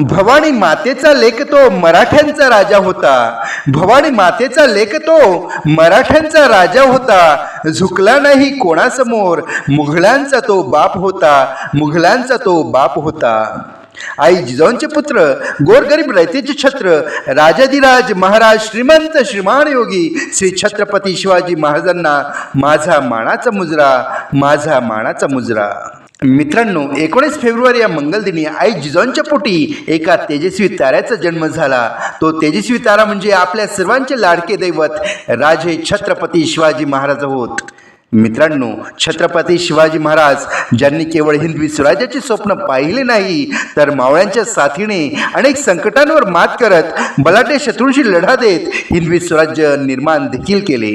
भवानी मातेचा लेख तो मराठ्यांचा राजा होता. भवानी मातेचा लेख तो मराठ्यांचा राजा होता. झुकला नाही कोणासमोर मुघलांचा तो बाप होता मुघलांचा तो बाप होता. आई जिजाऊंचे पुत्र गोरगरीब रयतेचे छत्र राजाधिराज महाराज श्रीमंत श्रीमान योगी श्री छत्रपती शिवाजी महाराजांना माझा मानाचा मुजरा माझा मानाचा मुजरा. मित्रांनो एकोणीस फेब्रुवारी या मंगलदिनी आई जिजाऊंच्या पोटी एका तेजस्वी ताऱ्याचा जन्म झाला. तो तेजस्वी तारा म्हणजे आपल्या सर्वांचे लाडके दैवत राजे छत्रपती शिवाजी महाराज होत. मित्रांनो छत्रपती शिवाजी महाराज ज्यांनी केवळ हिंदवी स्वराज्याचे स्वप्न पाहिले नाही तर मावळ्यांच्या साथीने अनेक संकटांवर मात करत बलाढ्य शत्रूंशी लढा देत हिंदवी स्वराज्य निर्माण देखील केले.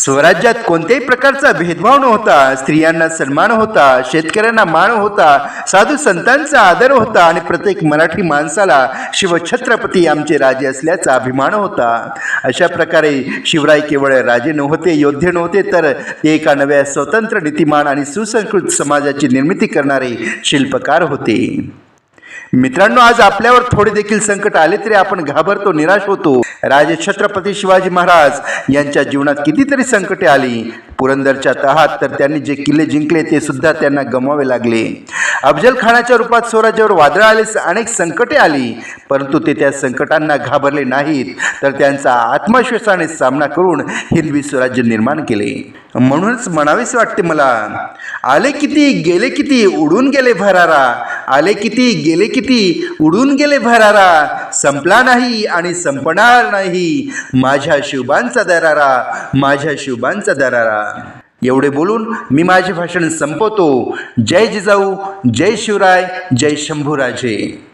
स्वराज्यात कोणत्याही प्रकारचा भेदभाव नव्हता स्त्रियांना सन्मान होता शेतकऱ्यांना मान होता साधू संतांचा आदर होता आणि प्रत्येक मराठी माणसाला शिवछत्रपती आमचे राजे असल्याचा अभिमान होता. अशा प्रकारे शिवराय केवळ राजे नव्हते योद्धे नव्हते तर ते एका नव्या स्वतंत्र नीतिमान आणि सुसंस्कृत समाजाची निर्मिती करणारे शिल्पकार होते. मित्रांनो आज आपल्यावर थोडे देखील संकट आले तरी आपण घाबरतो निराश होतो. राजे छत्रपती शिवाजी महाराज यांच्या जीवनात कितीतरी संकटे आली. पुरंदरच्या तहात तर त्यांनी जे किल्ले जिंकले ते सुद्धा त्यांना गमवावे लागले. अफजल खानाच्या रूपात स्वराज्यावर वादळ आले अनेक संकटे आली. परंतु ते त्या संकटांना घाबरले नाहीत. तर त्यांचा आत्मविश्वासाने सामना करून हिंदवी स्वराज्य निर्माण केले. म्हणूनच म्हणावेच वाटते मला आले किती गेले किती उडून गेले भरारा. आले किती गेले किती? उडून गेले भरारा. संपला नाही आणि संपणार नाही माझ्या शिवबांचा दरारा माझ्या शिवबांचा दरारा. एवढे बोलून मी माझे भाषण संपवतो. जय जिजाऊ जय शिवराय जय शंभूराजे.